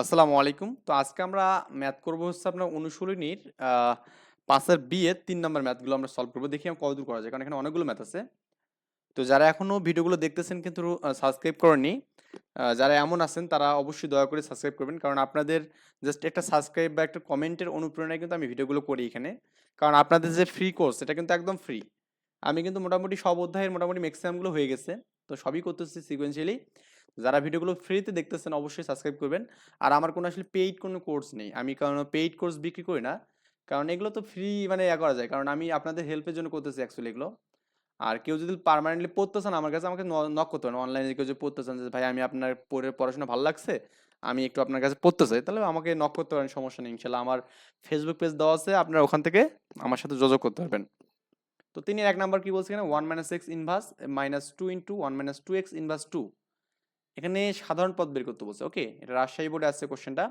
আসসালামু আলাইকুম। তো আজকে আমরা ম্যাথ করব হচ্ছে আপনার অনুশীলনীর পাঁচের বি তিন নম্বর ম্যাথগুলো আমরা সলভ করব। দেখি আমরা কতদূর করা যায়, কারণ এখানে অনেকগুলো ম্যাথ আছে। তো যারা এখনও ভিডিওগুলো দেখতেছেন কিন্তু সাবস্ক্রাইব করেননি যারা এমন আছেন তারা অবশ্যই দয়া করে সাবস্ক্রাইব করবেন। কারণ আপনাদের জাস্ট একটা সাবস্ক্রাইব বা একটা কমেন্টের অনুপ্রেরণায় কিন্তু আমি ভিডিওগুলো করি এখানে। কারণ আপনাদের যে ফ্রি কোর্স এটা কিন্তু একদম ফ্রি আমি কিন্তু মোটামুটি সব অধ্যায়ের মোটামুটি ম্যাক্সিমামগুলো হয়ে গেছে। তো সবই করতেছি সিকোয়েন্সিয়ালি যারা ভিডিওগুলো ফ্রিতে দেখতেছেন অবশ্যই সাবস্ক্রাইব করবেন। আর আমার কোনো আসলে পেইড কোনো কোর্স নেই। আমি কারণ পেইড কোর্স বিক্রি করি না। কারণ এগুলো তো ফ্রি মানে ইয়া করা যায়। কারণ আমি আপনাদের হেল্পের জন্য করতেছি অ্যাকচুয়ালি এগুলো। আর কেউ যদি পার্মানেন্টলি পড়তে চান আমার কাছে, আমাকে নক করতে পারেন অনলাইনে কেউ যদি পড়তে চান যে, ভাই, আমি আপনার পড়ে, পড়াশোনা ভালো লাগছে? আমি একটু আপনার কাছে পড়তে চাই। তাহলে আমাকে নক করতে পারেন, সমস্যা নেই। ইনশাল্লাহ আমার ফেসবুক পেজ দেওয়া আছে। আপনারা ওখান থেকে আমার সাথে যোগাযোগ করতে পারবেন। তো তিনি এক নাম্বার কি বলছে এখানে? One minus X inverse minus two into one minus two X inverse two এখানে সাধারণ পদ বের করতে বলছে। ওকে এটা রাজশাহী বোর্ডে আসছে কোশ্চেনটা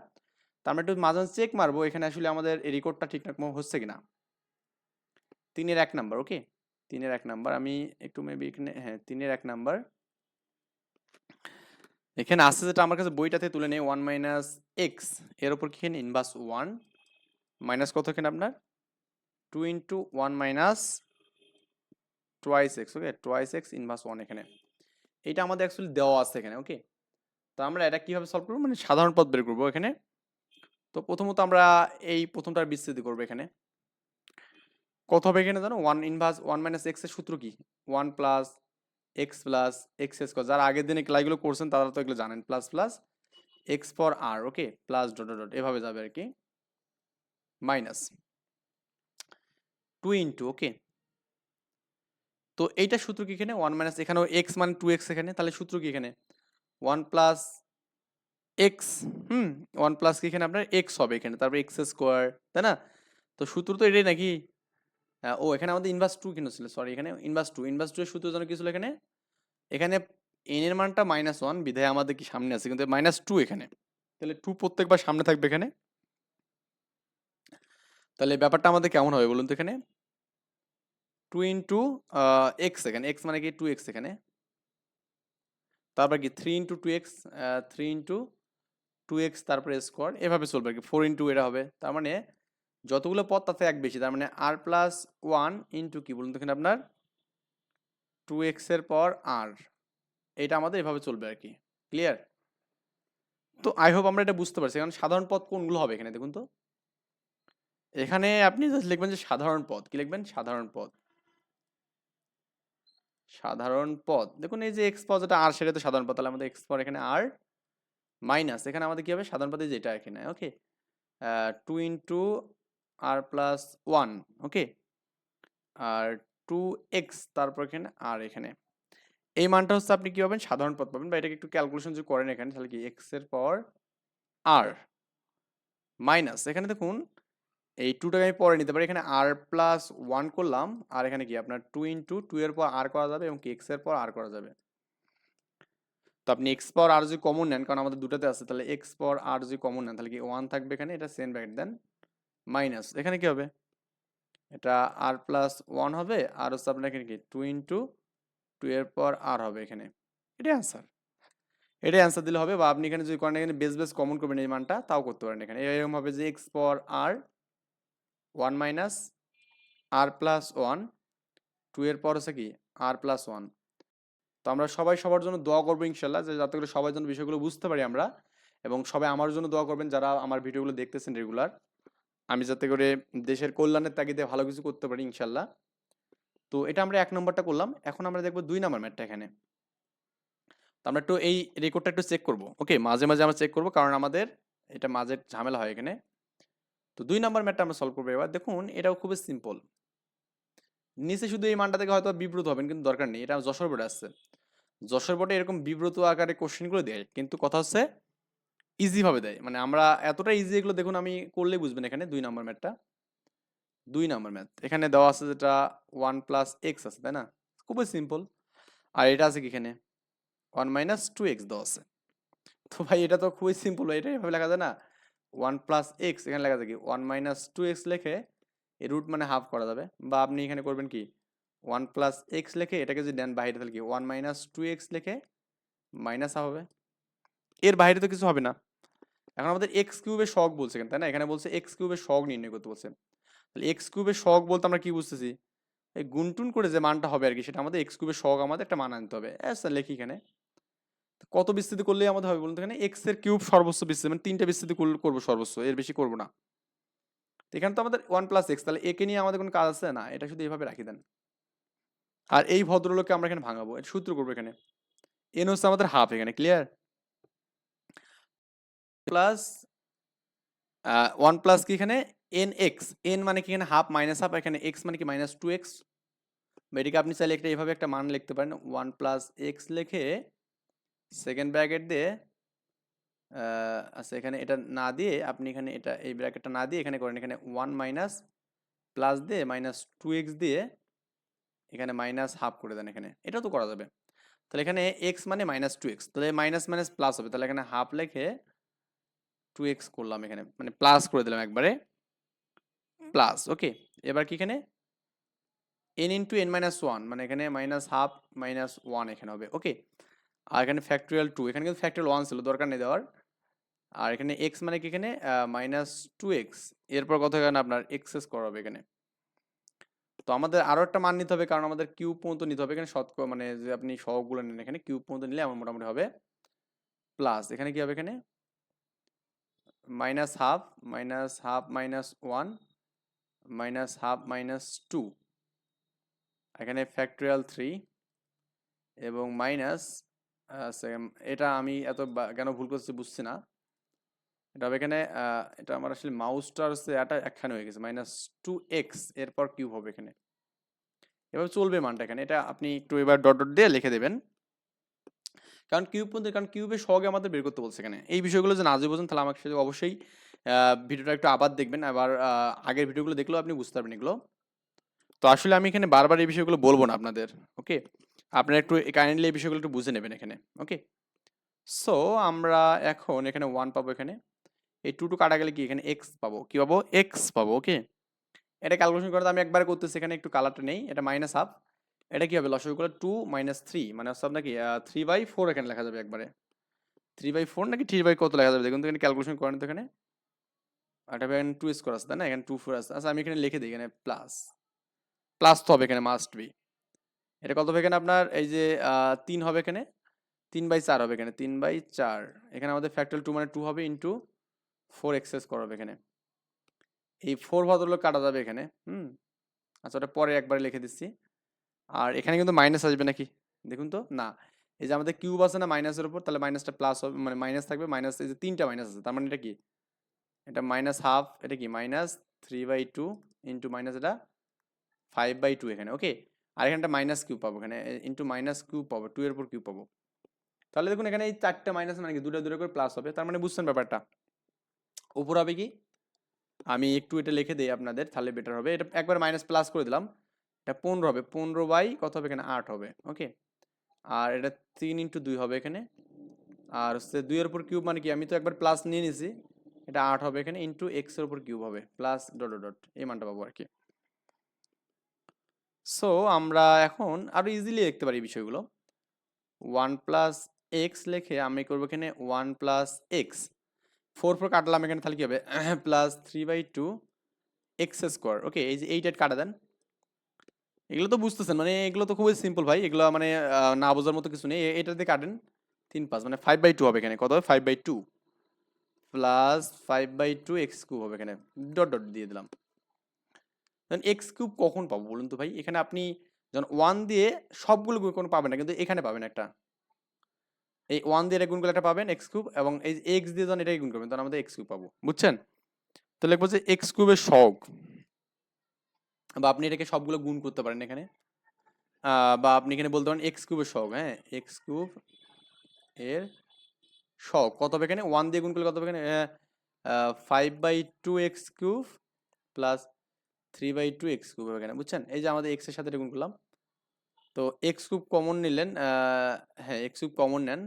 তো আমরা একটু মাঝে চেক মারবো, এখানে আসলে আমাদের রেকর্ডটা ঠিকঠাক হচ্ছে কিনা। তিনের এক নাম্বার ওকে তিনের এক নাম্বার আমি একটু মেবি এখানে হ্যাঁ তিনের এক নাম্বার এখানে আসছে যেটা আমার কাছে বইটাতে তুলে নেই ওয়ান মাইনাস এক্সের উপর কি ইনভার্স ওয়ান মাইনাস কত এখানে আপনার? Two into one minus twice X okay twice X inverse one এখানে। এটা আমাদের অ্যাকচুয়ালি দেওয়া আছে এখানে ওকে তো আমরা এটা কীভাবে সলভ করব? মানে সাধারণ পদ বের করব এখানে। তো প্রথমত আমরা এই প্রথমটার বিস্তৃতি করব এখানে। কত হবে এখানে জানো? ওয়ান ইনভার্স ওয়ান মাইনাস এক্সের সূত্র কি? One plus X plus X square যারা আগের দিনে ক্লাসগুলো করছেন, তারা তো এগুলো জানেন। Plus plus X for R okay plus dot dot এভাবে যাবে আর কি। মাইনাস টু ইন্টু ওকে তো এইটা সূত্র কি এখানে? ওয়ান মাইনাস এখানেও এক্স মানে টু এক্স এখানে, তাহলে সূত্র কি এখানে? One plus X hmm one plus কি এখানে আপনার? এক্স হবে এখানে, তারপর এক্স স্কোয়ার তাই না? তো সূত্র তো এটাই নাকি? ও, এখানে আমাদের ইনভার্স টু কেন ছিল সরি এখানে ইনভার্স টু ইনভার্স টু এর সূত্র যেন কি ছিল এখানে? এখানে এন এর মানটা মাইনাস ওয়ান বিধায় আমাদের কি সামনে আছে, কিন্তু মাইনাস টু এখানে। তাহলে টু প্রত্যেকবার সামনে থাকবে এখানে। তাহলে ব্যাপারটা আমাদের কেমন হবে বলুন তো এখানে? টু ইন্টু এক্স এখানে এক্স মানে কি টু এক্স এখানে। তারপর কি three into two X three into two X তারপরে স্কোয়ার এভাবে চলবে আর কি ফোর ইন্টু এটা হবে। তার মানে যতগুলো পদ তাতে এক বেশি, তার মানে আর প্লাস ওয়ান ইন্টু কি বলুন তো এখানে আপনার? টু এক্সের পর আর এটা আমাদের এভাবে চলবে আর কি ক্লিয়ার তো আই হোপ আমরা এটা বুঝতে পারছি, কারণ সাধারণ পদ কোনগুলো হবে এখানে দেখুন তো। এখানে আপনি জাস্ট লিখবেন যে সাধারণ পদ, কি লিখবেন? সাধারণ পদ। সাধারণ পদ। দেখুন, এই যে এক্স পদ যেটা আর সেটা তো সাধারণ পদ, তাহলে আমাদের এক্স পর এখানে আর মাইনাস এখানে আমাদের কি হবে? সাধারণ পদে যেটা এখানে okay two into R plus one okay আর টু এক্স তারপর এখানে আর এখানে। এই মানটা হচ্ছে আপনি কী পাবেন? সাধারণ পদ পাবেন। বা এটাকে একটু ক্যালকুলেশন যদি করেন এখানে, তাহলে কি এক্সের পর আর মাইনাস এখানে দেখুন এই টুটাকে আমি পরে নিতে পারি। এখানে আর প্লাস ওয়ান করলাম, আর এখানে কি? আপনার টু ইন্টু টু এর পর আর করা যাবে এবং কি? এক্সের পর আর করা যাবে। তো আপনি এক্স পর আর যদি কমন নেন, কারণ আমাদের দুটাতে আছে, তাহলে এক্স পর আর যদি কমন নেন, তাহলে কি ওয়ান থাকবে এখানে? এটা সেম ব্র্যাকেট দেন মাইনাস এখানে কি হবে? এটা আর প্লাস ওয়ান হবে, আর হচ্ছে আপনার এখানে কি? টু ইন্টু টু এর পর আর হবে এখানে। এটাই অ্যান্সার এটাই অ্যান্সার দিলে হবে, বা আপনি এখানে যদি করেন, এখানে বেস বেস কমন করবেন এই মানটা, তাও করতে পারেন এখানে। এরকম হবে যে এক্স পর আর one minus R plus one two এর পর হচ্ছে কি আর প্লাস ওয়ান তো আমরা সবাই সবার জন্য দোয়া করব ইনশাল্লাহ, যে যাতে করে সবাই যেন বিষয়গুলো বুঝতে পারি আমরা এবং সবাই আমার জন্য দোয়া করবেন যারা আমার ভিডিওগুলো দেখতেছেন রেগুলার আমি যাতে করে দেশের কল্যাণের তাগিদে ভালো কিছু করতে পারি ইনশাল্লাহ। তো এটা আমরা এক নম্বরটা করলাম, এখন আমরা দেখব দুই নম্বর ম্যাটটা এখানে। তো আমরা একটু এই রেকর্ডটা একটু চেক করব ওকে মাঝে মাঝে আমরা চেক করব, কারণ আমাদের এটা মাঝে ঝামেলা হয় এখানে। তো দুই নাম্বার ম্যাটটা আমরা সলভ করব। এবার দেখুন, এটাও খুবই সিম্পল নিচে শুধু এই মানটা থেকে হয়তো বিব্রত হবেন, কিন্তু দরকার নেই। এটা যশোর বোর্ডে আসছে। যশোর বোর্ডে এরকম বিব্রত আকারে কোশ্চেনগুলো দেয়, কিন্তু কথা হচ্ছে ইজিভাবে দেয়। মানে আমরা এতটা ইজি এগুলো দেখুন, আমি করলেই বুঝবেন এখানে দুই নাম্বার ম্যাটটা। দুই নাম্বার ম্যাথ। এখানে দেওয়া আছে যেটা ওয়ান প্লাস এক্স আছে, তাই না? খুবই সিম্পল আর এটা আছে কি এখানে? ওয়ান মাইনাস টু এক্স দেওয়া আছে। তো ভাই, এটা তো খুবই সিম্পল এটা এভাবে লেখা যায় না? ওয়ান প্লাস এক্স, এখানে লেখা যায় কি? ওয়ান মাইনাস টু এক্স লেখে রুট মানে হাফ করা যাবে। বা আপনি এখানে করবেন কি? ওয়ান প্লাস এক্স লেখে এটাকে যদি দেন বাইরে তাহলে কি? ওয়ান মাইনাস টু এক্স লেখে মাইনাস হাফ হবে। এর বাইরে তো কিছু হবে না। এখন আমাদের এক্স কিউবের শখ বলছে তাই না? এখানে বলছে এক্স কিউবের শখ নির্ণয় করতে বলছে। তাহলে এক্স কিউবের শখ বলতে আমরা কি বুঝতেছি? এই গুনটুন করে যে মানটা হবে আর কি, সেটা আমাদের এক্স কিউবের শখ আমাদের একটা মান আনতে হবে। হ্যাঁ লেখি এখানে। কত বিস্তৃতি করলেই আমাদের হবে বলুন এখানে এক্সের কিউব সর্বোচ্চ বিস্তৃতি মানে তিনটা বিস্তৃতি করলে- করব সর্বোচ্চ, এর বেশি করব না। এখানে তো আমাদের ওয়ান প্লাস এক্স তাহলে একে নিয়ে আমাদের কোনো কাজ আছে? না, এটা শুধু এইভাবে রাখি দেন। আর এই ভদ্রলোককে আমরা এখানে ভাঙাবো, এটা সূত্র করব এখানে। এন হচ্ছে আমাদের হাফ এখানে ক্লিয়ার প্লাস ওয়ান প্লাস কি এখানে? এন এক্স এন মানে কি এখানে হাফ মাইনাস হাফ এখানে এক্স মানে কি মাইনাস টু এক্স এটিকে আপনি চাইলে একটা এইভাবে একটা মান লিখতে পারেন ওয়ান প্লাস এক্স লিখে সেকেন্ড ব্র্যাকেট দিয়ে আচ্ছা এখানে এটা না দিয়ে আপনি এখানে এটা, এই ব্র্যাকেটটা না দিয়ে এখানে করেন। এখানে ওয়ান মাইনাস প্লাস দিয়ে মাইনাস টু এক্স দিয়ে এখানে মাইনাস হাফ করে দেন এখানে। এটাও তো করা যাবে। তাহলে এখানে এক্স মানে মাইনাস টু এক্স তাহলে মাইনাস মাইনাস প্লাস হবে। তাহলে এখানে হাফ লেখে টু এক্স করলাম এখানে। মানে প্লাস করে দিলাম একবারে। প্লাস ওকে এবার কি এখানে? N into n minus one মানে এখানে মাইনাস হাফ মাইনাস ওয়ান এখানে হবে ওকে আর এখানে ফ্যাক্টরিয়াল টু এখানে কিন্তু ফ্যাক্টরিয়াল ওয়ান ছিল, দরকার নেই দেওয়ার। আর এখানে এক্স মানে কি এখানে? মাইনাস টু এক্স এরপর কত এখানে আপনার? এক্সেস করা হবে এখানে। তো আমাদের আরও একটা মান নিতে হবে, কারণ আমাদের কিউব পর্যন্ত নিতে হবে। এখানে শতক মানে যে আপনি সহগুলো নেন এখানে কিউব পর্যন্ত নিলে আমার মোটামুটি হবে প্লাস এখানে কি হবে এখানে? Minus half minus half minus one minus half minus two এখানে ফ্যাক্টরিয়াল থ্রি এবং মাইনাস এটা আমি এত কেন ভুল করছি বুঝছি না। এটা হবে এখানে এটা আমার আসলে মাউসটার হচ্ছে এটা একখানে হয়ে গেছে মাইনাস টু এক্স এরপর কিউব হবে এখানে। এভাবে চলবে মানটা এখানে, এটা আপনি একটু এবার ডট ডট দিয়ে লিখে দেবেন। কারণ কিউব পর্যন্ত কারণ কিউবের সহগে আমাদের বের করতে বলছে এখানে। এই বিষয়গুলো যে না যে বোঝেন, তাহলে আমাকে অবশ্যই ভিডিওটা একটু আবার দেখবেন। আবার আগের ভিডিওগুলো দেখলেও আপনি বুঝতে পারবেন এগুলো। তো আসলে আমি এখানে বারবার এই বিষয়গুলো বলব না আপনাদের ওকে আপনারা একটু কাইন্ডলি এই বিষয়গুলো একটু বুঝে নেবেন এখানে, ওকে? সো, আমরা এখন এখানে ওয়ান পাবো এখানে। এই টু টু কাটা গেলে কি এখানে এক্স পাবো? কি পাবো? এক্স পাবো, ওকে? এটা ক্যালকুলেশন করতে আমি একবার করতেছি, এখানে একটু কালারটা নেই, এটা মাইনাস হাফ এটা কি হবে? লসগু করলে টু মাইনাস থ্রি মানে হচ্ছে আপনার কি থ্রি বাই ফোর এখানে লেখা যাবে একবারে। থ্রি বাই ফোর নাকি থ্রি বাই কত লেখা যাবে? দেখুন তো এখানে ক্যালকুলেশন করেন তো এখানে। এটা এখানে টু স্কোর আছে, তাই না? এখানে টু ফোর আছে। আচ্ছা আমি এখানে লিখে দিই, এখানে প্লাস প্লাস তো হবে এখানে মাস্ট বি এটা কত হবে এখানে আপনার? এই যে তিন হবে এখানে। তিন বাই চার হবে এখানে। তিন বাই চার। এখানে আমাদের ফ্যাক্টর টু মানে টু হবে ইন্টু ফোর এক্সেস করা হবে এখানে। এই ফোর ভদ্রলোক কাটা যাবে এখানে, হুম? আচ্ছা ওটা পরে একবারে লিখে দিচ্ছি। আর এখানে কিন্তু মাইনাস আসবে নাকি? দেখুন তো, না। এই যে আমাদের কিউব আছে না মাইনাসের উপর, তাহলে মাইনাসটা প্লাস হবে মানে মাইনাস থাকবে মাইনাস এই যে তিনটা মাইনাস আছে, তার মানে এটা কি? এটা মাইনাস হাফ এটা কি? Minus three by two into minus এটা ফাইভ বাই টু এখানে ওকে আর এখানটা মাইনাস কিউ পাবো এখানে ইন্টু মাইনাস কিউব পাবো টু এর উপর কিউব পাবো। তাহলে দেখুন এখানে এই চারটা মাইনাস মানে কি? দুটো দুটো করে প্লাস হবে, তার মানে বুঝছেন ব্যাপারটা। উপর হবে কি? আমি একটু এটা লিখে দিই আপনাদের, তাহলে বেটার হবে। এটা একবার মাইনাস প্লাস করে দিলাম। এটা পনেরো হবে, পনেরো বাই কত হবে এখানে? আট হবে ওকে আর এটা তিন ইন্টু দুই হবে এখানে। আর হচ্ছে দুইয়ের উপর কিউব মানে কি? আমি তো একবার প্লাস নিয়ে নিছি। এটা আট হবে এখানে ইন্টু এক্সের উপর কিউব হবে প্লাস ডট ডট এই মানটা পাবো আর কি। সো আমরা এখন আরও ইজিলি লিখতে পারি বিষয়গুলো। ওয়ান প্লাস এক্স লিখে আমি করব এখানে one plus x. Four four কাটলাম এখানে, তাহলে কি হবে? Plus three by two x square. Okay, এই যে এইট এইট কাটা দেন। এগুলো তো বুঝতেছেন মানে এগুলো তো খুবই সিম্পল ভাই। এগুলো মানে না বোঝার মতো কিছু নেই। এ- এটা দিয়ে কাটেন। তিন পাঁচ মানে ফাইভ বাই টু হবে এখানে। কত হবে? Five by two plus five by two x cube হবে এখানে। ডট ডট দিয়ে দিলাম। এক্স কিউব কখন পাবো বলুন তো ভাই? এখানে আপনি যখন ওয়ান দিয়ে সবগুলো গুণ কোনো পাবেন না, কিন্তু এখানে পাবেন একটা। এই ওয়ান দিয়ে এটা গুণ একটা পাবেন এক্স কিউব এবং এই এক্স দিয়ে যখন এটাই গুণ করবেন, তখন আমাদের এক্স কিউব পাবো। বুঝছেন? তো লিখব যে এক্স কিউবের শখ বা আপনি এটাকে সবগুলো গুণ করতে পারেন এখানে। বা আপনি এখানে বলতে পারেন এক্স কিউবের শখ হ্যাঁ? এক্স কিউব এর শখ কত হবে এখানে? ওয়ান দিয়ে গুণ করলে কত হবে এখানে? Five by two x cube plus three by two x cube হবে এখানে বুঝছেন? এই যে আমাদের এক্সের সাথে গুণ করলাম। তো এক্স কিউব কমন নিলেন হ্যাঁ এক্স কিউব কমন নেন।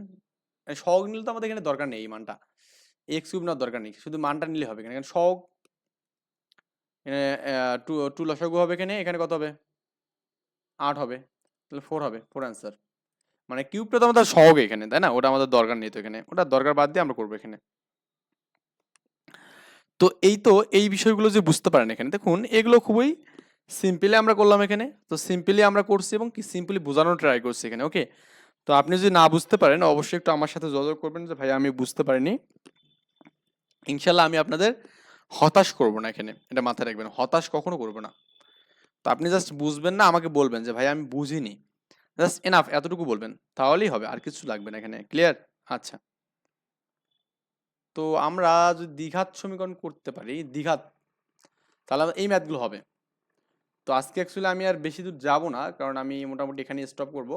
শখ নিলে তো আমাদের এখানে দরকার নেই এই মানটা। এক্স কিউব নেওয়ার দরকার নেই। শুধু মানটা নিলে হবে এখানে শখ টু টু লসাগু হবে এখানে। এখানে কত হবে? আট হবে। তাহলে ফোর হবে। ফোর অ্যান্সার মানে কিউবটা তো আমাদের সহগ এখানে, তাই না? ওটা আমাদের দরকার নেই তো এখানে। ওটা দরকার বাদ দিয়ে আমরা করব এখানে। তো এই তো এই বিষয়গুলো যে বুঝতে পারেন এখানে। দেখুন, এগুলো খুবই সিম্পলি আমরা করলাম এখানে। তো সিম্পলি আমরা করছি এবং কি সিম্পলি বোঝানোর ট্রাই করছি এখানে ওকে তো আপনি যদি না বুঝতে পারেন, অবশ্যই একটু আমার সাথে যোগাযোগ করবেন যে ভাই আমি বুঝতে পারিনি। ইনশাল্লাহ আমি আপনাদের হতাশ করব না এখানে। এটা মাথায় রাখবেন, হতাশ কখনো করব না। তো আপনি জাস্ট বুঝবেন না, আমাকে বলবেন যে ভাই আমি বুঝিনি। জাস্ট এনাফ এতটুকু বলবেন, তাহলেই হবে, আর কিছু লাগবে না এখানে ক্লিয়ার আচ্ছা। তো আমরা যদি দ্বিঘাত সমীকরণ করতে পারি দ্বিঘাত তাহলে এই ম্যাথগুলো হবে। তো আজকে অ্যাকচুয়ালি আমি আর বেশি দূর যাব না, কারণ আমি মোটামুটি এখানে স্টপ করব।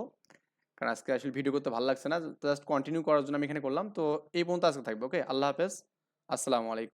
কারণ আজকে আসলে ভিডিও করতে ভালো লাগছে না জাস্ট কন্টিনিউ করার জন্য আমি এখানে করলাম। তো এই পর্যন্ত আজকে থাকবে ওকে আল্লাহ হাফেজ। আসসালামু আলাইকুম।